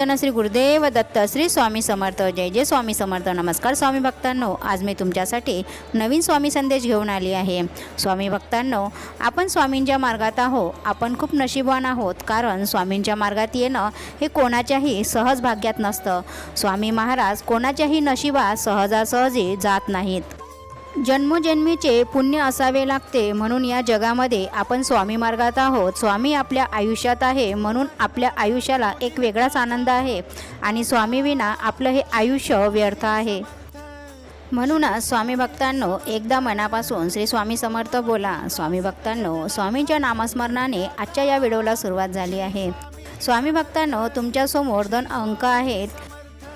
जन श्री गुरुदेव दत्त श्री स्वामी समर्थ जय जय स्वामी समर्थ नमस्कार स्वामी भक्तांनो. आज मी तुमच्यासाठी नवीन स्वामी संदेश घेऊन आली आहे. स्वामी भक्तांनो आपण स्वामींच्या मार्गात आहो आपण खूप नशीबवान आहोत कारण स्वामींच्या मार्गात येणं हे कोणाच्याही सहज भाग्यात नसतं. स्वामी महाराज कोणाच्याही नशिबात सहजासहजी जात नाहीत. जन्मोजन्मीचे पुण्य असावे लागते म्हणून या जगामध्ये आपण स्वामी मार्गात आहोत. स्वामी आपल्या आयुष्यात आहे म्हणून आपल्या आयुष्याला एक वेगळाच आनंद आहे आणि स्वामीविना आपलं हे आयुष्य व्यर्थ आहे. म्हणूनच स्वामी भक्तांनो एकदा मनापासून श्री स्वामी समर्थ बोला. स्वामी भक्तांनो स्वामींच्या नामस्मरणाने आजच्या या व्हिडिओला सुरुवात झाली आहे. स्वामी भक्तांनो तुमच्यासमोर दोन अंक आहेत.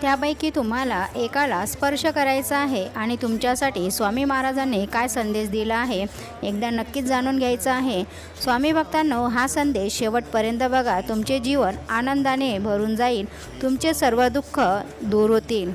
त्यापैकी तुम्हाला एकाला स्पर्श करायचा आहे आणि तुमच्यासाठी स्वामी महाराजांनी काय संदेश दिला आहे एकदा नक्कीच जाणून घ्यायचा आहे. स्वामी भक्तांनो हा संदेश शेवटपर्यंत बघा. तुमचे जीवन आनंदाने भरून जाईल. तुमचे सर्व दुःख दूर होतील.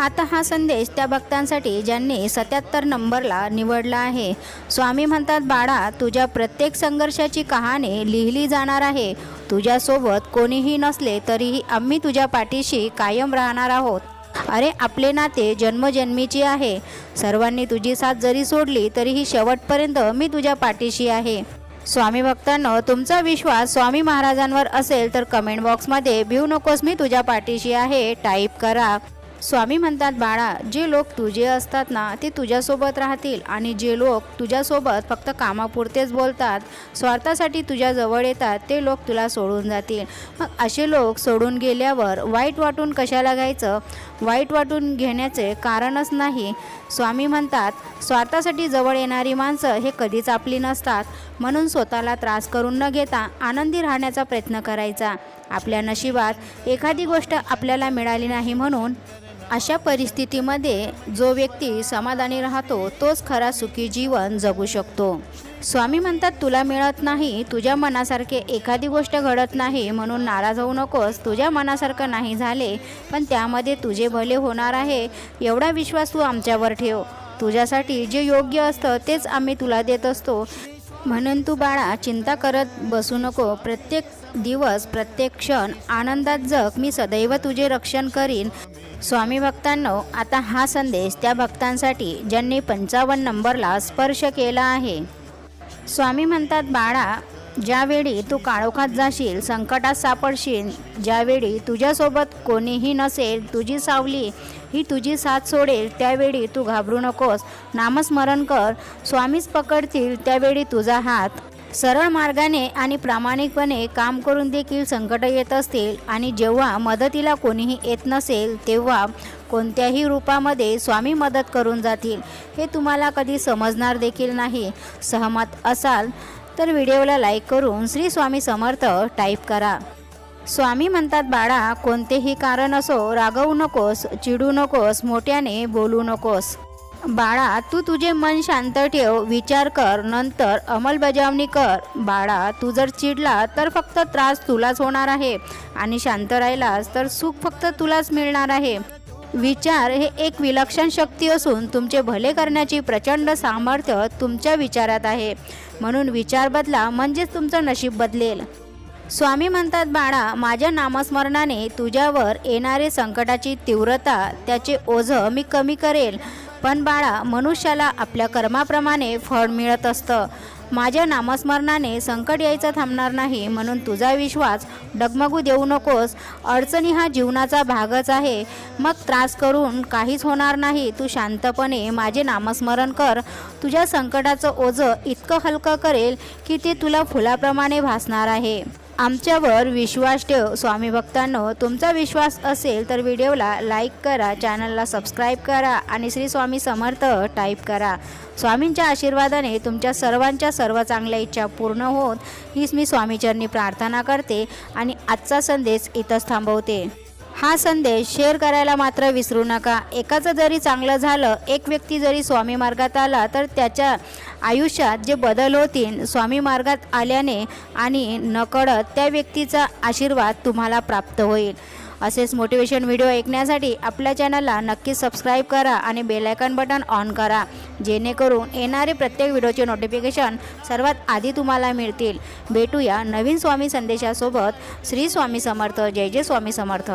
आता हा संदेश त्या भक्तांसाठी ज्यांनी सत्याहत्तर नंबरला निवडला आहे. स्वामी म्हणतात बाळा तुझ्या प्रत्येक संघर्षाची कहाणी लिहिली जाणार आहे. तुझ्यासोबत कोणीही नसले तरीही आम्ही तुझ्या पाठीशी कायम राहणार आहोत. अरे आपले नाते जन्मजन्मीची आहे. सर्वांनी तुझी साथ जरी सोडली तरीही शेवटपर्यंत मी तुझ्या पाठीशी आहे. स्वामी भक्तांनो तुमचा विश्वास स्वामी महाराजांवर असेल तर कमेंट बॉक्समध्ये भिऊ नकोस मी तुझ्या पाठीशी आहे. टाईप करा. स्वामी म्हणतात बाळा जे लोक तुझे असतात ना ते तुझ्यासोबत राहतील. आणि जे लोक तुझ्यासोबत फक्त कामापुरतेच बोलतात स्वार्थासाठी तुझ्याजवळ येतात ते लोक तुला सोडून जातील. मग असे लोक सोडून गेल्यावर वाईट वाटून कशाला घ्यायचं? वाईट वाटून घेण्याचे कारणच नाही. स्वामी म्हणतात स्वार्थासाठी जवळ येणारी माणसं हे कधीच आपली नसतात. म्हणून स्वतःला त्रास करून न घेता आनंदी राहण्याचा प्रयत्न करायचा. आपल्या नशिबात एखादी गोष्ट आपल्याला मिळाली नाही म्हणून अशा परिस्थितीमध्ये जो व्यक्ती समाधानी राहतो तोच खरा सुखी जीवन जगू शकतो. स्वामी म्हणतात तुला मिळत नाही तुझ्या मनासारखे एखादी गोष्ट घडत नाही म्हणून नाराज होऊ नकोस. तुझ्या मनासारखं नाही झाले पण त्यामध्ये तुझे भले होणार आहे. एवढा विश्वास तू आमच्यावर ठेव. तुझ्यासाठी जे योग्य असतं तेच आम्ही तुला देत असतो. म्हणून तू बाळा चिंता करत बसू नको. प्रत्येक दिवस प्रत्येक क्षण आनंदात जग. मी सदैव तुझे रक्षण करीन. स्वामी भक्तांनो आता हा संदेश त्या भक्तांसाठी ज्यांनी पंचावन्न नंबरला स्पर्श केला आहे. स्वामी म्हणतात बाळा ज्यावेळी तू काळोखात जाशील संकटात सापडशील ज्यावेळी तुझ्यासोबत कोणीही नसेल तुझी सावली ही तुझी साथ सोडेल त्यावेळी तू घाबरू नकोस. नामस्मरण कर. स्वामीच पकडतील त्यावेळी तुझा हात सरळ मार्गाने आणि प्रामाणिकपणे काम करून देखील संकट येत असतील आणि जेव्हा मदतीला कोणीही येत नसेल तेव्हा कोणत्याही रूपामध्ये स्वामी मदत करून जातील हे तुम्हाला कधी समजणार देखील नाही. सहमत असाल तर व्हिडिओला लाईक करून श्री स्वामी समर्थ टाईप करा. स्वामी म्हणतात बाळा कोणतेही कारण असो रागवू नकोस चिडू नकोस मोठ्याने बोलू नकोस. बाळा तू तुझे मन शांत ठेव विचार कर नंतर अंमलबजावणी कर. बाळा तू जर चिडला तर फक्त त्रास तुलाच होणार आहे. आणि शांत राहिलास तर सुख फक्त तुलाच मिळणार आहे. विचार हे एक विलक्षण शक्ती असून तुमचे भले करण्याची प्रचंड सामर्थ्य तुमच्या विचारात आहे. म्हणून विचार बदला म्हणजेच तुमचं नशीब बदलेल. स्वामी म्हणतात बाळा माझ्या नामस्मरणाने तुझ्यावर येणारे संकटाची तीव्रता त्याचे ओझं मी कमी करेल. पण बाळा मनुष्याला आपल्या कर्माप्रमाणे फळ मिळत असतं. माझ्या नामस्मरणाने संकट यायचं थांबणार नाही म्हणून तुझा विश्वास डगमगू देऊ नकोस. अडचणी हा जीवनाचा भागच आहे. मग त्रास करून काहीच होणार नाही. तू शांतपणे माझे नामस्मरण कर. तुझ्या संकटाचं ओझं इतकं हलकं करेल की ते तुला फुलाप्रमाणे भासणार आहे. आमच्यावर विश्वास ठेव. स्वामी भक्तांनो तुमचा विश्वास असेल तर व्हिडिओला लाईक करा चॅनलला सबस्क्राईब करा आणि श्री स्वामी समर्थ टाईप करा. स्वामींच्या आशीर्वादाने तुमच्या सर्वांच्या सर्व चांगल्या इच्छा पूर्ण होत. हीच मी स्वामीचरणी प्रार्थना करते आणि आजचा संदेश इथंच थांबवते. हा संदेश शेअर करायला मात्र विसरू नका. एकाचं जरी चांगलं झालं एक व्यक्ती जरी स्वामी मार्गात आला तर त्याच्या आयुष्यात जे बदल होतील स्वामी मार्गात आल्याने आणि नकळत त्या व्यक्तीचा आशीर्वाद तुम्हाला प्राप्त होईल. असेच मोटिवेशन व्हिडिओ ऐकण्यासाठी आपल्या चॅनलला नक्की सबस्क्राईब करा आणि बेलायकन बटन ऑन करा. जेणेकरून येणारे प्रत्येक व्हिडिओचे नोटिफिकेशन सर्वात आधी तुम्हाला मिळतील. भेटूया नवीन स्वामी संदेशासोबत. श्री स्वामी समर्थ. जय जय स्वामी समर्थ.